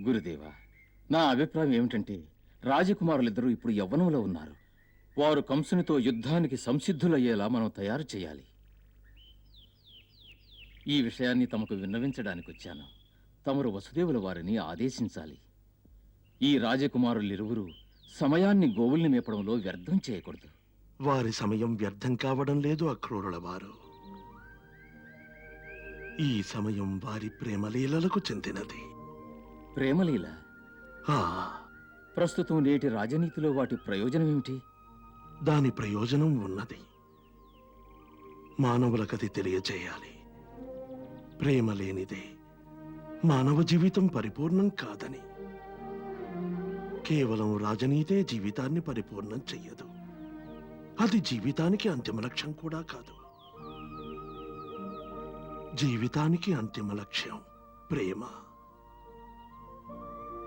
గురుదేవా నా అభిప్రాయం ఏమిటంటే రాజకుమారులిద్దరూ ఇప్పుడు యవ్వనంలో ఉన్నారు. వారు కంసునితో యుద్ధానికి సంసిద్ధులయ్యేలా మనం తయారు చేయాలి. ఈ విషయాన్ని తమకు విన్నవించడానికి వచ్చాను తమరు వసుదేవుల వారిని ఆదేశించాలి. ఈ రాజకుమారులిరువురు సమయాన్ని గోవుల్ని మేపడంలో వ్యర్థం చేయకూడదు. వారి సమయం వ్యర్థం కావడం లేదు అక్రూరుల వారు. ఈ సమయం వారి ప్రేమలీలలకు చెందినది. ప్రేమలీల. ప్రస్తుతం నేటి రాజనీతిలో వాటి ప్రయోజనం ఏమిటి? దాని ప్రయోజనం ఉన్నది. మానవులకది తెలియచేయాలి. ప్రేమ లేనిదే మానవ జీవితం పరిపూర్ణం కాదని. కేవలం రాజనీతే జీవితాన్ని పరిపూర్ణం చెయ్యదు. అది జీవితానికి అంతిమ లక్ష్యం కూడా కాదు. జీవితానికి అంతిమ లక్ష్యం ప్రేమ.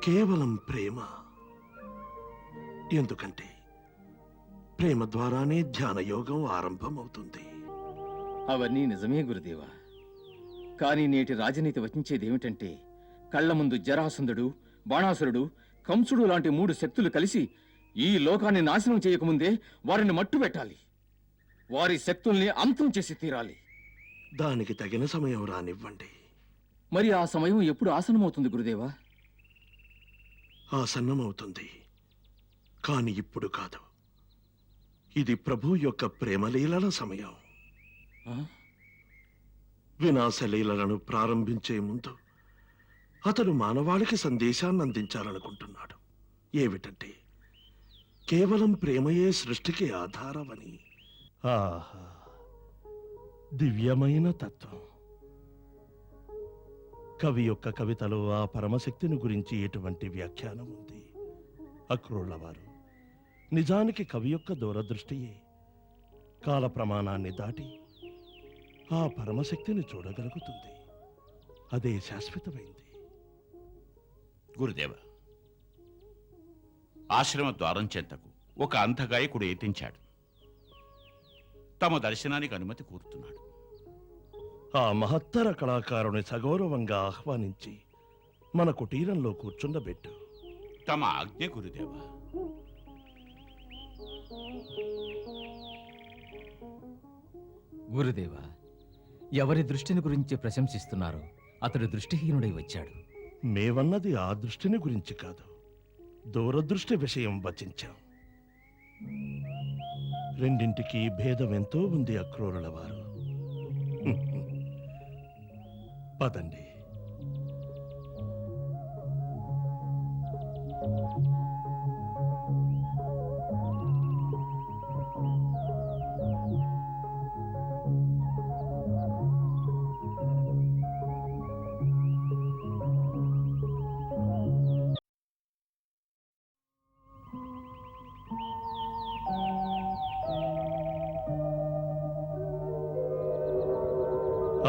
కేవలం ప్రేమ. ఎందుకంటే ప్రేమ ద్వారానే ధ్యాన యోగం ఆరంభమవుతుంది. అవన్నీ నిజమే గురుదేవా. కానీ నేటి రాజనీతి వచించేది ఏమిటంటే కళ్ళ ముందు జరాసంధుడు బాణాసురుడు కంసుడు లాంటి మూడు శక్తులు కలిసి ఈ లోకాన్ని నాశనం చేయకముందే వారిని మట్టు పెట్టాలి. వారి శక్తుల్ని అంతం చేసి తీరాలి. దానికి తగిన సమయం రానివ్వండి. మరి ఆ సమయం ఎప్పుడు ఆసనమవుతుంది గురుదేవా? ఆసన్నమవుతుంది కాని ఇప్పుడు కాదు. ఇది ప్రభు యొక్క ప్రేమలీలల సమయం? వినాశలీలలను ప్రారంభించే ముందు అతడు మానవాళికి సందేశాన్ని అందించాలనుకుంటున్నాడు. ఏమిటంటే కేవలం ప్రేమయే సృష్టికి ఆధారమని. ఆహా. దివ్యమైన తత్వం. కవి యొక్క కవితలో ఆ పరమశక్తిని గురించి ఎటువంటి వ్యాఖ్యానం ఉంది? అక్రూళ్ళవారు నిజానికి కవి యొక్క దూరదృష్టియే. కాల ప్రమాణాన్ని దాటి ఆ పరమశక్తిని చూడగలుగుతుంది. అదే శాశ్వతమైంది. గురుదేవ ఆశ్రమ ద్వారం చెంతకు ఒక అంధగాయకుడు ఎత్తించాడు తమ దర్శనానికి అనుమతి కోరుతున్నాడు. ఆ మహత్తర కళాకారుని సగౌరవంగా ఆహ్వానించి మన కుటీరంలో కూర్చుండబెట్టు. తమ ఆజ్ఞ గురుదేవ. గురుదేవా ఎవరి దృష్టిని గురించి ప్రశంసిస్తున్నారో అతడు దృష్టిహీనుడై వచ్చాడు. మేవన్నది ఆ దృష్టిని గురించి కాదు దూరదృష్టి విషయం వచించాం. రెండింటికి భేదం ఎంతో ఉంది అక్రూరుల వారు పదండి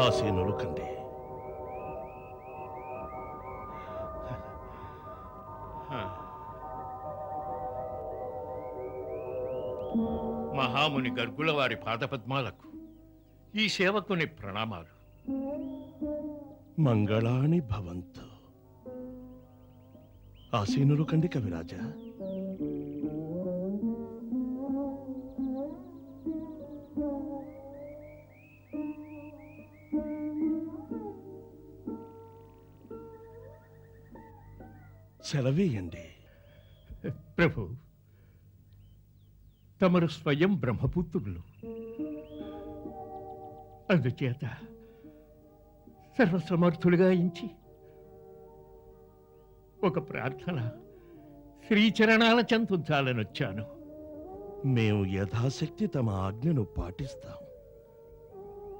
ఆసీనులు కండి. మహాముని గర్గుల వారి పాదపద్మాలకు ఈ సేవకుని ప్రణామాలు. మంగళాని భవంతు. ఆసీనులు కండి కవిరాజా. సెలవేయండి. ప్రభు తమరు స్వయం బ్రహ్మపుత్రులు. అందుచేత సర్వసమర్థులుగా ఇంచి ఒక ప్రార్థన శ్రీచరణాల చెంతుంచాలని వచ్చాను మేము యథాశక్తి తమ ఆజ్ఞను పాటిస్తాం.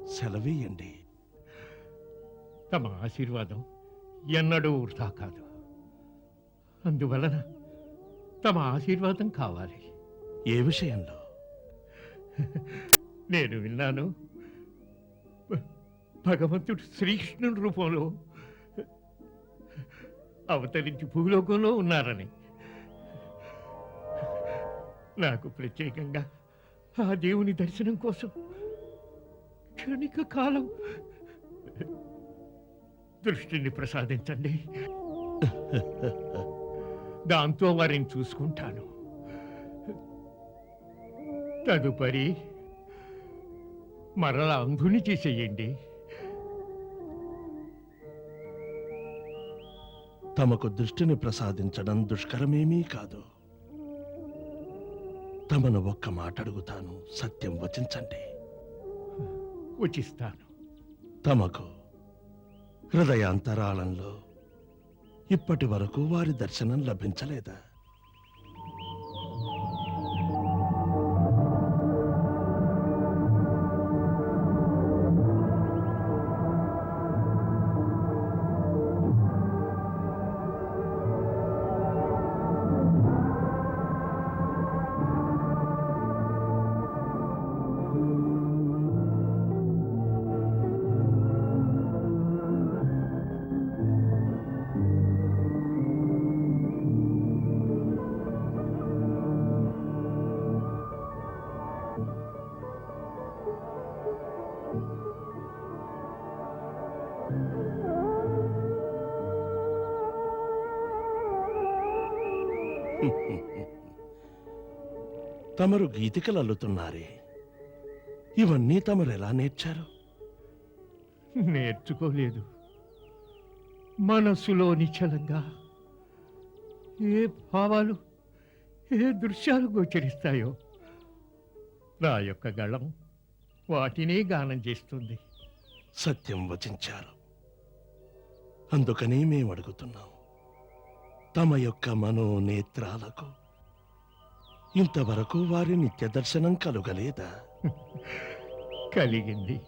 సెలవేయండి. తమ ఆశీర్వాదం ఎన్నడూ వృధా కాదు. అందువలన తమ ఆశీర్వాదం కావాలి. ఏ విషయంలో? నేను విన్నాను. భగవంతుడు శ్రీకృష్ణుని రూపంలో అవతరించి భూలోకంలో ఉన్నారని. నాకు ప్రత్యేకంగా ఆ దేవుని దర్శనం కోసం క్షణిక కాలం దృష్టిని ప్రసాదించండి. దాంతో వారిని చూసుకుంటాను. తదుపరి మరల అంధుని చేసేయండి. తమకు దృష్టిని ప్రసాదించడం దుష్కరమేమీ కాదు. తమను ఒక్క మాట అడుగుతాను సత్యం వచించండి. ఉచిస్తాను తమకు హృదయాంతరాళంలో ఇప్పటి వరకు వారి దర్శనం లభించలేదా? తమరు గీతికలు అల్లుతున్నారే ఇవన్నీ తమరు ఎలా నేర్చారు? నేర్చుకోలేదు. మనస్సులో నిశ్చలంగా ఏ భావాలు ఏ దృశ్యాలు గోచరిస్తాయో నా యొక్క గళం వాటినే గానం చేస్తుంది. సత్యం వచించారు. అందుకని మేము అడుగుతున్నాం తమ యొక్క మనోనేత్రాలకు ఇంతవరకు వారి నిత్య దర్శనం కలుగలేదా? కలిగింది.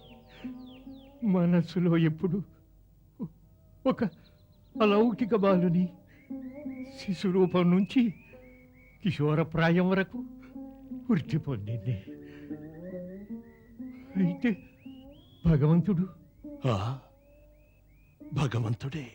మనస్సులో ఎప్పుడు ఒక అలౌకిక బాలుని శిశురూపం నుంచి కిషోర ప్రాయం వరకు వృద్ధి పొందింది. అయితే భగవంతుడు ఆ భగవంతుడే.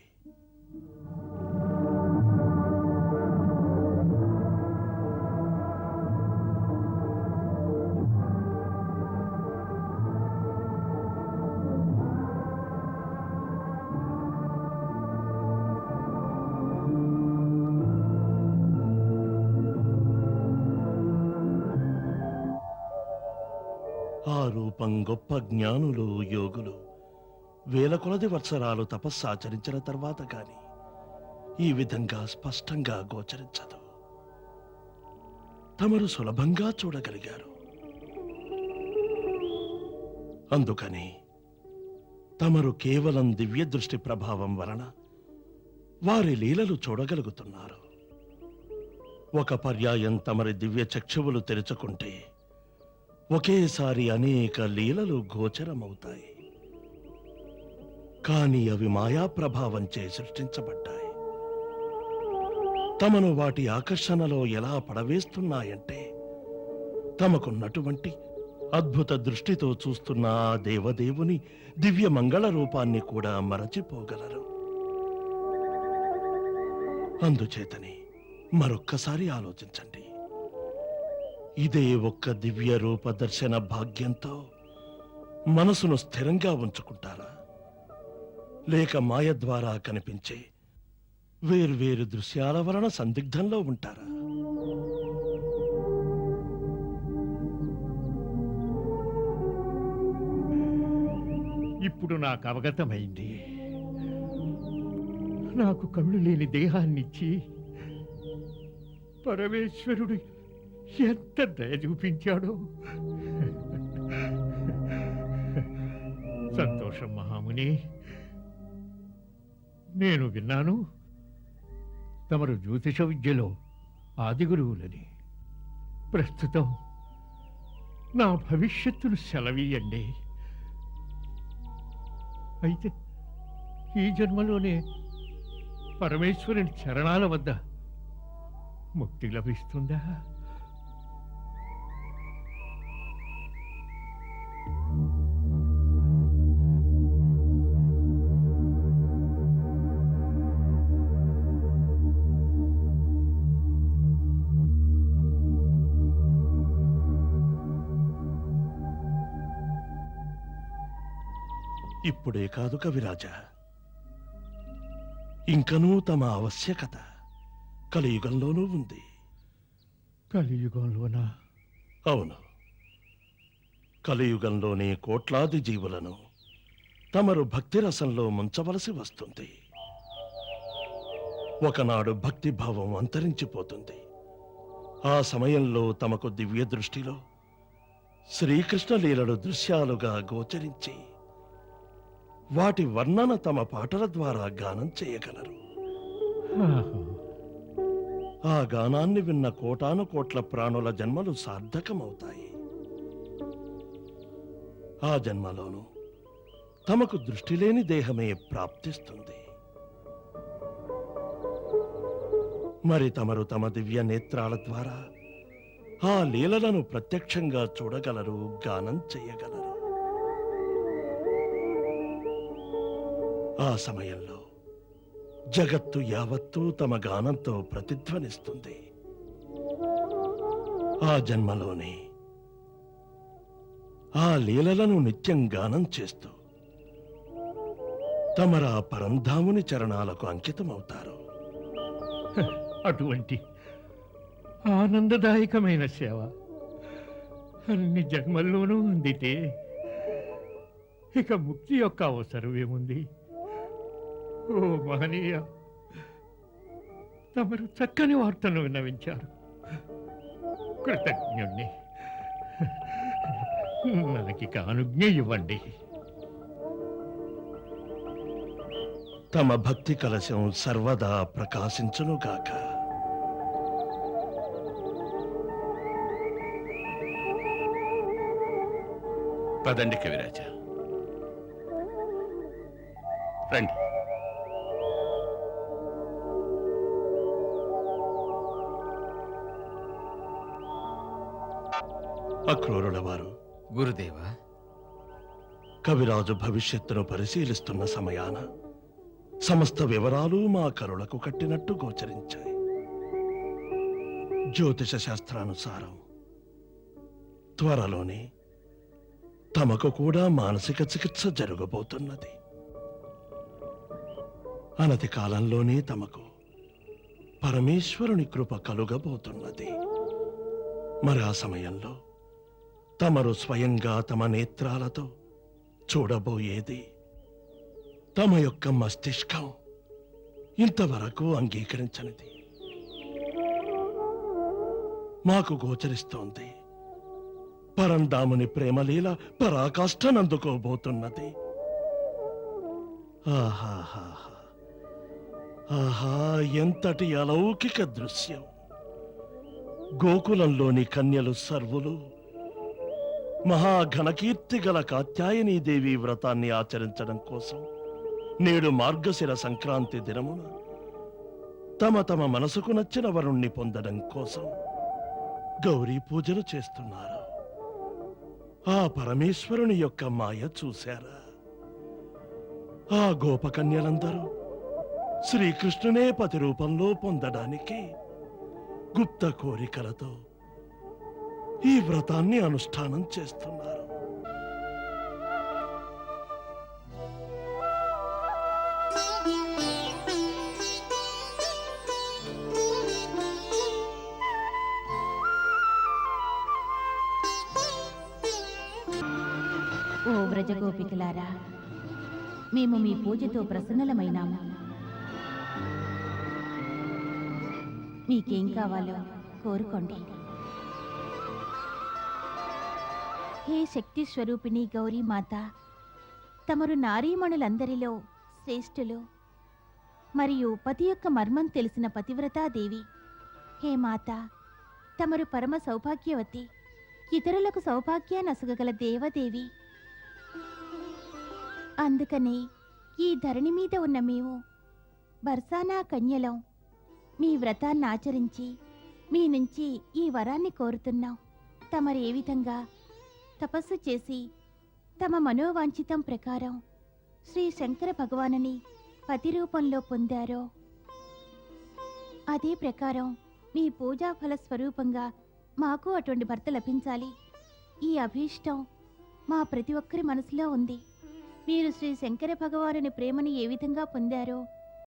ఆ రూపం గొప్ప జ్ఞానులు యోగులు. వేల కొలది వత్సరాలు తపస్సాచరించిన తర్వాత కాని ఈ విధంగా స్పష్టంగా గోచరించదు. తమరు సులభంగా చూడగలిగారు. అందుకని తమరు కేవలం దివ్య దృష్టి ప్రభావం వలన వారి లీలలు చూడగలుగుతున్నారు. ఒక పర్యాయం తమరి దివ్య చక్షువులు తెరుచుకుంటే ఒకేసారి అనేక లీలలు గోచరమవుతాయి. కాని అవి మాయా ప్రభావంచే సృష్టించబడ్డాయి. తమను వాటి ఆకర్షణలో ఎలా పడవేస్తున్నాయంటే తమకున్నటువంటి అద్భుత దృష్టితో చూస్తున్న ఆ దేవదేవుని దివ్య మంగళ రూపాన్ని కూడా మరచిపోగలరు. అందుచేతని మరొక్కసారి ఆలోచించండి. ఇదే ఒక్క దివ్య రూప దర్శన భాగ్యంతో మనసును స్థిరంగా ఉంచుకుంటారా? లేక మాయ ద్వారా కనిపించే వేర్వేరు దృశ్యాల వలన సందిగ్ధంలో ఉంటారా? ఇప్పుడు నాకు అవగతమైంది. నాకు కళ్ళు లేని దేహాన్నిచ్చి పరమేశ్వరుడు ఎంత దయ చూపించాడో. సంతోషం మహాముని. నేను విన్నాను తమరు జ్యోతిష విద్యలో ఆది గురువులని. ప్రస్తుతం నా భవిష్యత్తును సెలవీయండి. అయితే ఈ జన్మలోనే పరమేశ్వరుని చరణాల వద్ద ముక్తి లభిస్తుందా? ఇప్పుడే కాదు కవిరాజా. ఇంకనూ తమ ఆవశ్యకత కలియుగంలోనూ ఉంది. కలియుగంలోనా? అవును. కలియుగంలోని కోట్లాది జీవులను తమరు భక్తి రసంలో ముంచవలసి వస్తుంది. ఒకనాడు భక్తి భావం అంతరించిపోతుంది. ఆ సమయంలో తమకు దివ్య దృష్టిలో శ్రీకృష్ణ లీలలు దృశ్యాలుగా గోచరించి వాటి వర్ణన తమ పాటల ద్వారా గానం చేయగలరు. ఆ గానాన్ని విన్న కోటాను కోట్ల ప్రాణుల జన్మలు సార్థకమవుతాయి. ఆ జన్మలోనూ తమకు దృష్టి లేని దేహమే ప్రాప్తిస్తుంది. మరి తమరు తమ దివ్య నేత్రాల ద్వారా ఆ లీలలను ప్రత్యక్షంగా చూడగలరు గానం చేయగలరు. ఆ సమయంలో జగత్తు యావత్తూ తమ గానంతో ప్రతిధ్వనిస్తుంది. ఆ జన్మలోనే ఆ లీలలను నిత్యం గానం చేస్తూ తమరా పరంధాముని చరణాలకు అంకితమవుతారు. అటువంటి ఆనందదాయకమైన సేవ అన్ని జన్మల్లోనూ అందితే ఇక ముక్తి యొక్క అవసరం ఏముంది ఓ మహనీయ తమరు చక్కని వార్తను విన్నవించారు. కృతజ్ఞుణ్ణి. మనకి అనుజ్ఞ ఇవ్వండి. తమ భక్తి కలశం సర్వదా ప్రకాశించునుగాక. పదండి కవిరాజ. రండి. అక్రూరుల వారు గురుదేవా. కవిరాజు భవిష్యత్తును పరిశీలిస్తున్న సమయాన సమస్త వివరాలు మా కరులకు కట్టినట్టు గోచరించాయి. జ్యోతిష శాస్త్రానుసారం త్వరలోనే తమకు కూడా మానసిక చికిత్స జరగబోతున్నది. అనతి కాలంలోనే తమకు పరమేశ్వరుని కృప కలుగబోతున్నది. మరి ఆ సమయంలో తమరు స్వయంగా తమ నేత్రాలతో చూడబోయేది. తమ యొక్క మస్తిష్కం ఇంతవరకు అంగీకరించనిది. మాకు గోచరిస్తోంది. పరందాముని ప్రేమలీల పరాకాష్ఠనందుకోబోతున్నది. ఆహాహాహా. ఆహా ఎంతటి అలౌకిక దృశ్యం. గోకులంలోని కన్యలు సర్వులు మహాఘనకీర్తి గల కాత్యాయనీదేవి వ్రతాన్ని ఆచరించడం కోసం నేడు మార్గశిర సంక్రాంతి దినమున తమ తమ మనసుకు నచ్చిన వరుణ్ణి పొందడం కోసం గౌరీ పూజలు చేస్తున్నారు. ఆ పరమేశ్వరుని యొక్క మాయ చూశారా? ఆ గోపకన్యలందరూ శ్రీకృష్ణునే పతి రూపంలో పొందడానికి గుప్త కోరికలతో ఈ వ్రతాన్ని అనుష్ఠానం చేస్తున్నారు. ఓ వ్రజగోపికలారా మేము మీ పూజతో ప్రసన్నలమైనాము మీకేం కావాలో కోరుకోండి. హే శక్తి స్వరూపిణి గౌరీమాత తమరు నారీమణులందరిలో శ్రేష్ఠులు మరియు పతి యొక్క మర్మం తెలిసిన పతివ్రతాదేవి. హే మాత తమరు పరమ సౌభాగ్యవతి ఇతరులకు సౌభాగ్యాన్ని అసగగల దేవదేవి. అందుకనే ఈ ధరణి మీద ఉన్న మేము బర్సానా కన్యలం మీ వ్రతాన్ని ఆచరించి మీ నుంచి ఈ వరాన్ని కోరుతున్నాం. తమరు ఏ విధంగా తపస్సు చేసి తమ మనోవాంఛితం ప్రకారం శ్రీ శంకర భగవానుని పతి రూపంలో పొందారో. అదే ప్రకారం మీ పూజా ఫల స్వరూపంగా మాకు అటువంటి భర్త లభించాలి. ఈ అభీష్టం మా ప్రతి ఒక్కరి మనసులో ఉంది. మీరు శ్రీ శంకర భగవానుని ప్రేమని ఏ విధంగా పొందారో